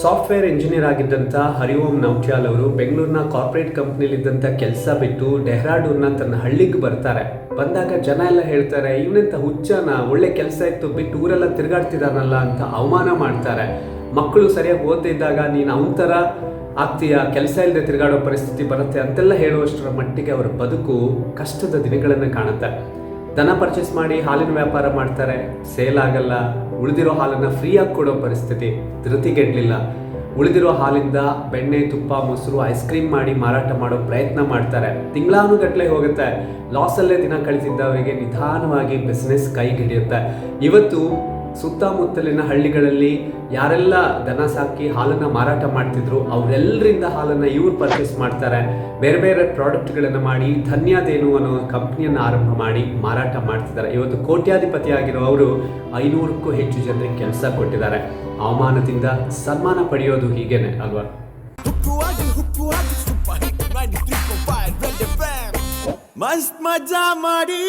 Software engineer ಆಗಿದ್ದಂಥ Hari Om ನೌಟ್ಯಾಲ್ ಅವರು ಬೆಂಗಳೂರಿನ corporate ಕಂಪ್ನಿಲಿದ್ದಂಥ ಕೆಲಸ ಬಿಟ್ಟು ಡೆಹ್ರಾಡೂರ್ನ ತನ್ನ ಹಳ್ಳಿಗೆ ಬರ್ತಾರೆ. ಬಂದಾಗ ಜನ ಎಲ್ಲ ಹೇಳ್ತಾರೆ ಇವನೆಂತ ಹುಚ್ಚನ, ಒಳ್ಳೆ ಕೆಲಸ ಇತ್ತು, ಬಿಟ್ಟು ಊರೆಲ್ಲ ತಿರುಗಾಡ್ತಿದ್ದಾನಲ್ಲ ಅಂತ ಅವಮಾನ ಮಾಡ್ತಾರೆ. ಮಕ್ಕಳು ಸರಿಯಾಗಿ ಓದ್ತಿದ್ದಾಗ ನೀನು ಅವನ ಥರ ಆಗ್ತೀಯ? ಕೆಲಸ ಇಲ್ಲದೆ ತಿರುಗಾಡೋ ಪರಿಸ್ಥಿತಿ ಬರುತ್ತೆ ಅಂತೆಲ್ಲ ಹೇಳುವಷ್ಟರ ಮಟ್ಟಿಗೆ ಅವರ ಬದುಕು ಕಷ್ಟದ ದಿನಗಳನ್ನು ಕಾಣುತ್ತೆ. ದನ ಪರ್ಚೇಸ್ ಮಾಡಿ ಹಾಲಿನ ವ್ಯಾಪಾರ ಮಾಡ್ತಾರೆ. ಸೇಲ್ ಆಗಲ್ಲ. ಉಳಿದಿರೋ ಹಾಲನ್ನು ಫ್ರೀಯಾಗಿ ಕೊಡೋ ಪರಿಸ್ಥಿತಿ ಧೃತಿಗೆಡ್ಲಿಲ್ಲ ಉಳಿದಿರೋ ಹಾಲಿಂದ ಬೆಣ್ಣೆ, ತುಪ್ಪ, ಮೊಸರು, ಐಸ್ ಕ್ರೀಮ್ ಮಾಡಿ ಮಾರಾಟ ಮಾಡೋ ಪ್ರಯತ್ನ ಮಾಡ್ತಾರೆ. ತಿಂಗಳಾನುಗಟ್ಟಲೆ ಹೋಗುತ್ತೆ. ಲಾಸಲ್ಲೇ ದಿನ ಕಳಿತಿದ್ದವರಿಗೆ ನಿಧಾನವಾಗಿ ಬಿಸ್ನೆಸ್ ಕೈಗಿಡಿಯುತ್ತೆ ಇವತ್ತು ಸುತ್ತಮುತ್ತಲಿನ ಹಳ್ಳಿಗಳಲ್ಲಿ ಯಾರೆಲ್ಲ ದನ ಸಾಕಿ ಹಾಲನ್ನು ಮಾರಾಟ ಮಾಡ್ತಿದ್ರು, ಅವರೆಲ್ಲರಿಂದ ಹಾಲನ್ನು ಇವ್ರು ಪರ್ಚೇಸ್ ಮಾಡ್ತಾರೆ. ಬೇರೆ ಬೇರೆ ಪ್ರಾಡಕ್ಟ್ಗಳನ್ನು ಮಾಡಿ ಧನ್ಯದೇನು ಅನ್ನೋ ಕಂಪ್ನಿಯನ್ನು ಆರಂಭ ಮಾಡಿ ಮಾರಾಟ ಮಾಡ್ತಿದ್ದಾರೆ. ಇವತ್ತು ಕೋಟ್ಯಾಧಿಪತಿ ಆಗಿರೋ ಅವರು ಐನೂರಕ್ಕೂ ಹೆಚ್ಚು ಜನರಿಗೆ ಕೆಲಸ ಕೊಟ್ಟಿದ್ದಾರೆ. ಅವಮಾನದಿಂದ ಸನ್ಮಾನ ಪಡೆಯೋದು ಹೀಗೇನೆ, ಅಲ್ವಾ? ಹುಕ್ಕುವಾಗಿ ಹುಕ್ಕುವಾಗಿ ಸೂಪರ್ ಹಿಟ್ 93.5 ರೆಡ್ ಎಫ್ಎಂ ಮಸ್ತ್ ಮಜಾ ಮಾಡಿ.